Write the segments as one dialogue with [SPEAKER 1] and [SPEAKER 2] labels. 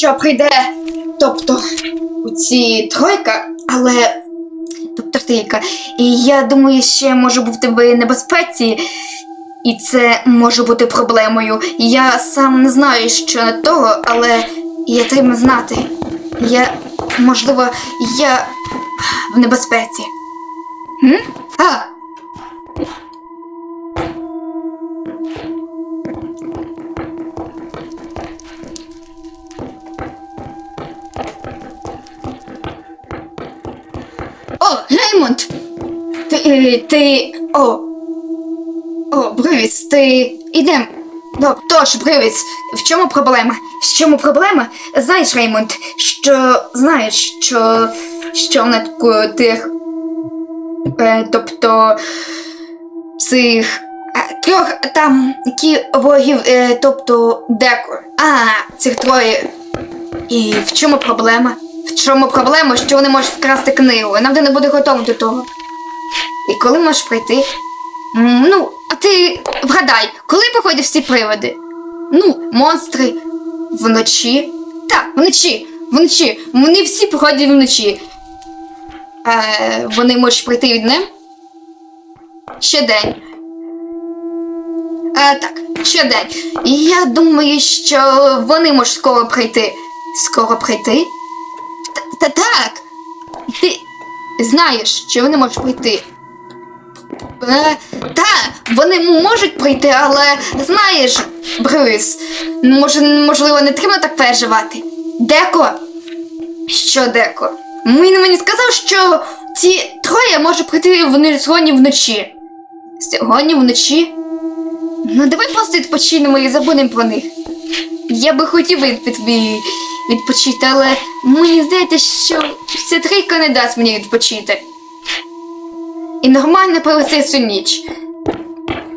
[SPEAKER 1] що прийде. Тобто, у ці тройка, але. Тобто трійка. І я думаю, ще може бути в небезпеці. І це може бути проблемою. Я сам не знаю, що на того, але я треба знати. Я, можливо, я в небезпеці. М? А! Е, ти. О. О, Бривіс, ти. Ідем. Доб, тож, Бривіс, в чому проблема? В чому проблема? Знаєш, Реймонд, що. Знаєш, що. Що на таку тих. Е, тобто. Цих. е, Трьох там, які ворогів, е, тобто деко. А, цих троє. І в чому проблема? В чому проблема, що вони можуть вкрасти книгу? Нам не буде готово до того. І коли можеш прийти? Ну, а ти вгадай, коли походять всі приводи? Ну, монстри вночі. Так, вночі. Вночі. Вони всі походять вночі. Е, вони можуть прийти днем? Ще день. Е, так, ще день. І я думаю, що вони можуть скоро прийти. Скоро прийти? Та так. Ти знаєш, що вони можуть прийти. Е, та, вони можуть прийти, але знаєш, Брюс, може, можливо, не треба так переживати. Деко? Що деко? Він мені сказав, що ці троє можуть прийти вони сьогодні вночі. Сьогодні вночі? Ну, давай просто відпочинемо і забудемо про них. Я би хотів від, від, від- відпочити, але мені здається, що ця трійка не дасть мені відпочити. І нормально провести цю ніч.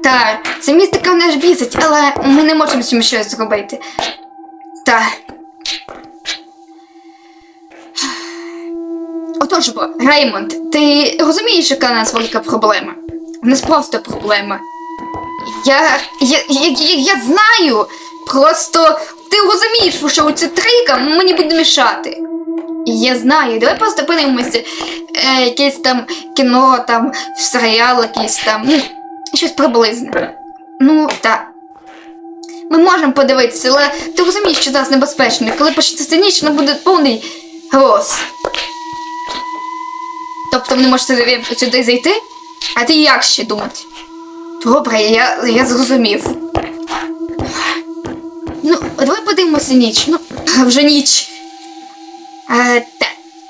[SPEAKER 1] Так, ця містика мене ж бісить, але ми не можемо з цим щось зробити. Так. Отож, бо, Реймонд, ти розумієш, яка у нас велика проблема? У нас просто проблема. Я. Я, я, я, я знаю. Просто ти розумієш, що ця трійка мені буде мішати. Я знаю, давай просто подивимося е, якесь там кіно, там серіал якийсь там. Щось приблизне. Ну, так. Ми можемо подивитися, але ти розумієш, що зараз небезпечно. Коли почнеться ніч, ну буде повний роз. Тобто вони можуть сюди, сюди зайти? А ти як ще думати? Добре, я, я зрозумів. Ну, давай подивимося ніч. Ну, вже ніч. Так.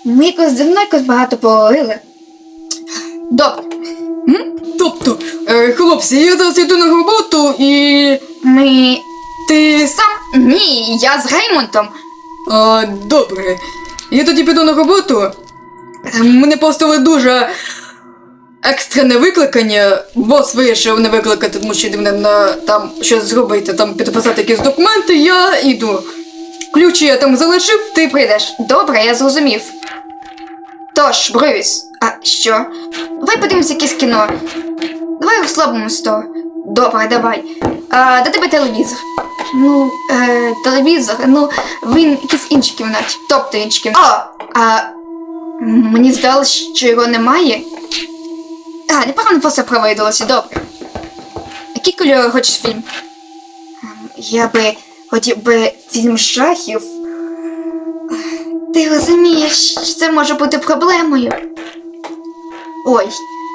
[SPEAKER 1] Ми якось давно якось багато поговорили. Добре.
[SPEAKER 2] Тобто, е, хлопці, я зараз йду на роботу і.
[SPEAKER 1] Ми.
[SPEAKER 2] Ти сам.
[SPEAKER 1] Ні, я з Реймонтом.
[SPEAKER 2] А, добре. Я тоді піду на роботу. Е, Мене поставили дуже екстрене викликання. Бос вирішив не викликати, тому що мене на там щось зробити, там підписати якісь документи, я йду. Ключі я там залишив,
[SPEAKER 1] Ти прийдеш. Добре, я зрозумів. Тож, Брюс, а що? Давай подивимося якесь кіно. Давай розслабимось того. Добре, давай. А, де тебе телевізор? Ну, е, телевізор, ну, він якийсь інший кімнаті. Тобто інший кімнаті. О, а мені здалося, що його немає. А, непогано просто провидалося, добре. Який кольор хочеш фільм? Ем, Я би хотів би фільм жахів. Ти розумієш, що це може бути проблемою. Ой,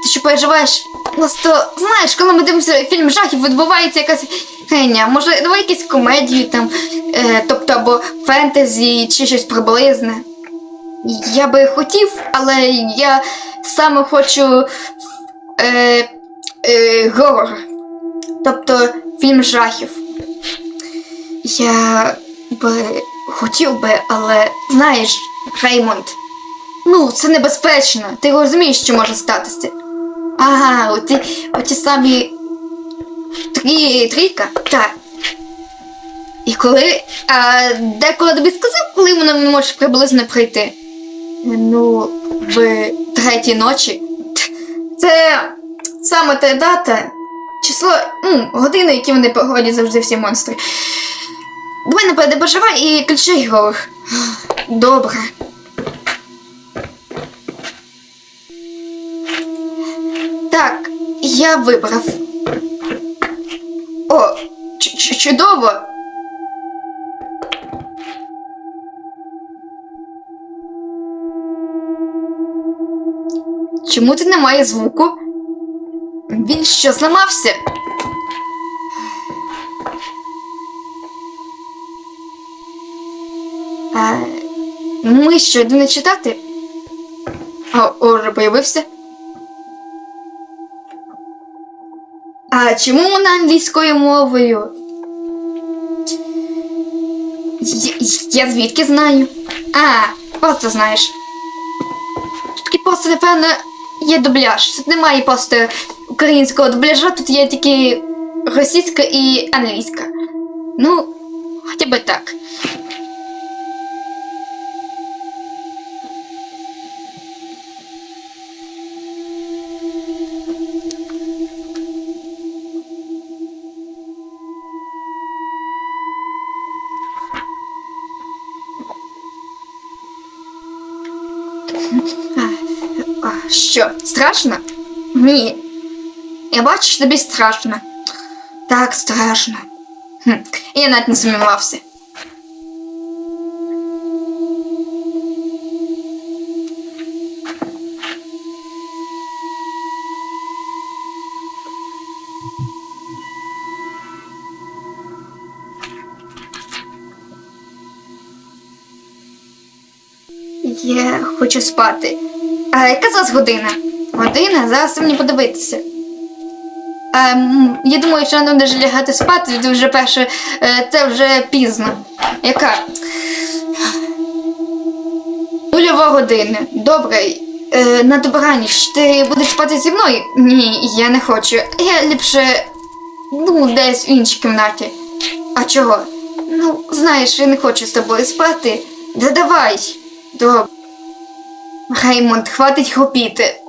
[SPEAKER 1] ти що переживаєш? Просто знаєш, коли ми дивимося фільм жахів, відбувається якась хеня. Може, давай якусь комедію там, е, тобто або фентезі чи щось приблизне. Я би хотів, але я саме хочу е, е, горор. Тобто фільм жахів. Я би хотів би, але знаєш, Реймонд, ну, це небезпечно. Ти розумієш, що може статися. Ага, оті, оті самі трі, трійка? Так. І коли. А деколи тобі сказав, коли воно не може приблизно прийти? Ну, в третій ночі. Це саме та дата, число, ну, години, які вони погодять завжди всі монстри. Давай не перебажавай і ключі ігрових. Добре. Так, я вибрав. О, чудово. Чому тут немає звуку? Він що зламався? А, ми що, йду не читати? А, уже появився. А чому вона англійською мовою? Я, я звідки знаю? А, просто знаєш. І просто, напевно, є дубляж. Тут немає просто українського дубляжа, тут є тільки російська і англійська. Ну, хоча б так. Що, страшно? Ні. Я бачу, що тобі страшно. Так, страшно. Хм. Я навіть не сумнівався. Я хочу спати. А яка зараз година? Година? Зараз мені подивитися. Ем, я думаю, що нам даже лягати спати, вже перше, е, це вже пізно. Яка? Нульова година. Добре. Е, на добраніч. Ти будеш спати зі мною? Ні, я не хочу. Я ліпше ну, десь в іншій кімнаті. А чого? Ну, знаєш, я не хочу з тобою спати. Да давай. Добре. Реймонд, хватить хопіти.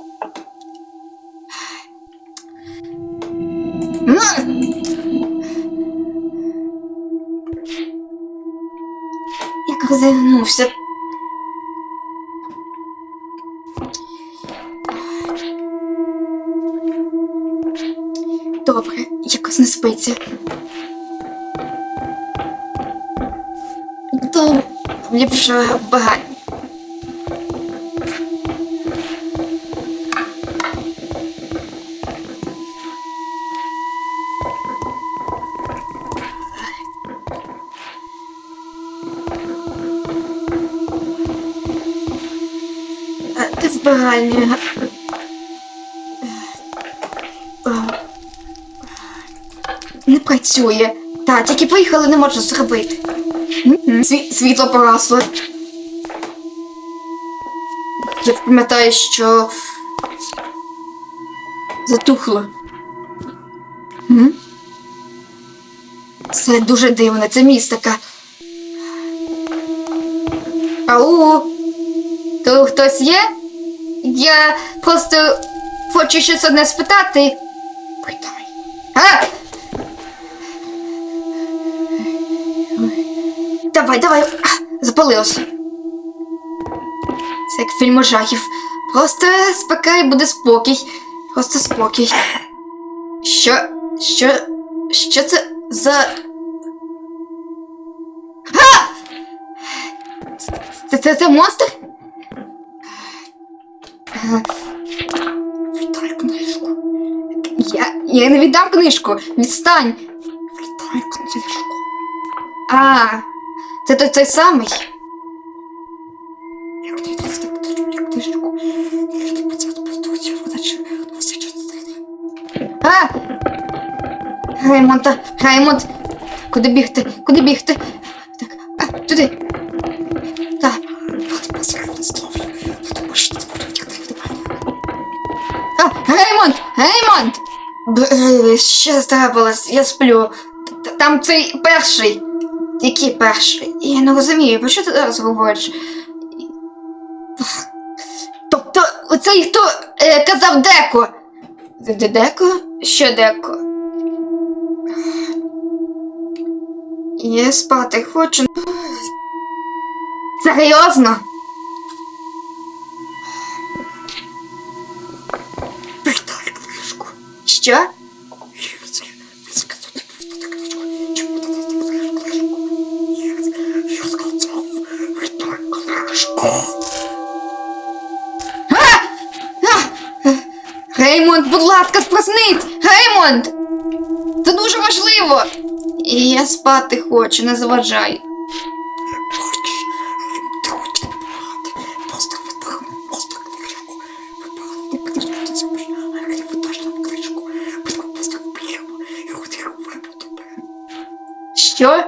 [SPEAKER 1] Як розігнувся. Добре, якось не спиться. То ліпше в Не працює. Та, тільки поїхали, не можу зробити. Сві- світло погасло. Я пам'ятаю, що затухло. Це дуже дивно, це містика. Ау, то хтось є? Я просто хочу щось одне спитати. Питай. А! Давай, давай. А, запалилося. Це як фільм жахів. Просто спокій буде спокій. Просто спокій. Що? Що? Що це за. А! Це, це, це монстр? Віддай книжку. Я, я не віддам книжку. Відстань. Віддай книжку. А, це той, той самий. А! Раймонта, Раймонд, куди бігти? Куди бігти? Так, а, туди. Так. А, Реймонд! Реймонд! Б- е, Що трапилось? Я сплю. Там цей перший. Який перший? Я не розумію, про що ти зараз говориш? Тобто, оцей хто е, казав Деко? Де- де- Деко? Що Деко? Я спати хочу. Серйозно?
[SPEAKER 2] Віталік, книжку.
[SPEAKER 1] Що? Реймонд, будь ласка, спроснись! Реймонд! Це дуже важливо! І я спати хочу, не заважай. Що?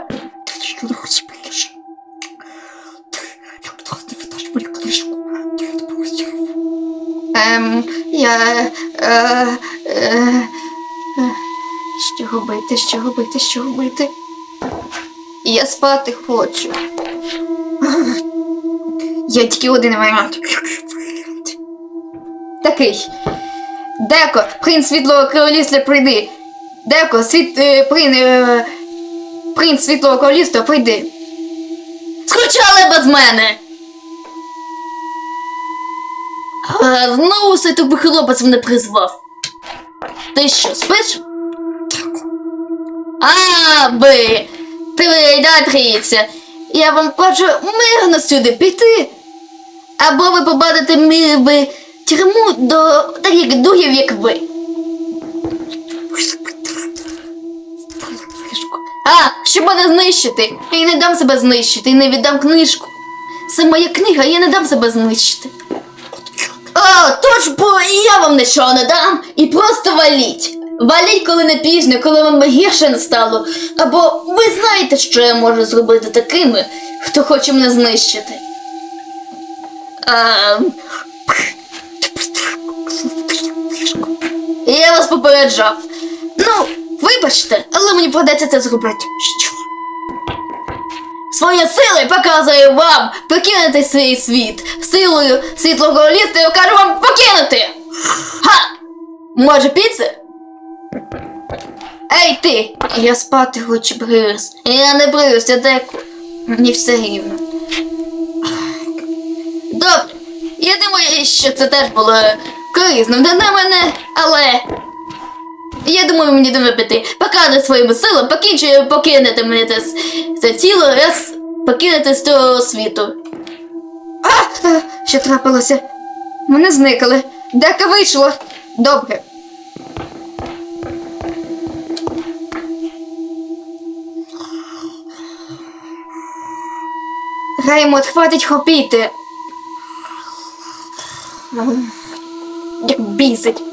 [SPEAKER 1] Ем, я. Е, е, що робити, що робити, що робити? Я спати хочу. Є тільки один. Варіант. Такий. Деко, принц світлого королівства, прийди. Деко, світ. Е, прин, е, принц світлого королівства, прийди. Скучали без мене. А, знову цей тобі хлопець мене призвав. Ти що, спиш? А, би, прийдатися. Я вам хочу мирно сюди піти. Або ви попадете мир в тюрму до таких духів, як ви. А, щоб мене знищити. Я не дам себе знищити і не віддам книжку. Це моя книга, я не дам себе знищити. А, тож бо я вам нічого не дам. І просто валіть. Валіть, коли не пізно, коли вам гірше не стало. Або ви знаєте, що я можу зробити такими, хто хоче мене знищити. А, я вас попереджав. Ну, вибачте, але мені придеться це зробити. Свої сили показую вам покинути свій світ. Силою світлого ліста я кажу вам покинути. Ха! Може піци? Ей ти! Я спати хочу Брюс. Я не Брюс, я деку. Мені все рівно. Добре. Я думаю, що це теж було корисно для мене, але. Я думаю, мені треба піти. Покажу своїми силами, покінчую покинути мені це, це тіло, раз покинути з цього світу. А, що трапилося? Мене зникли. Дека вийшло. Добре. Реймонд, хватить хопіти. Як бісить.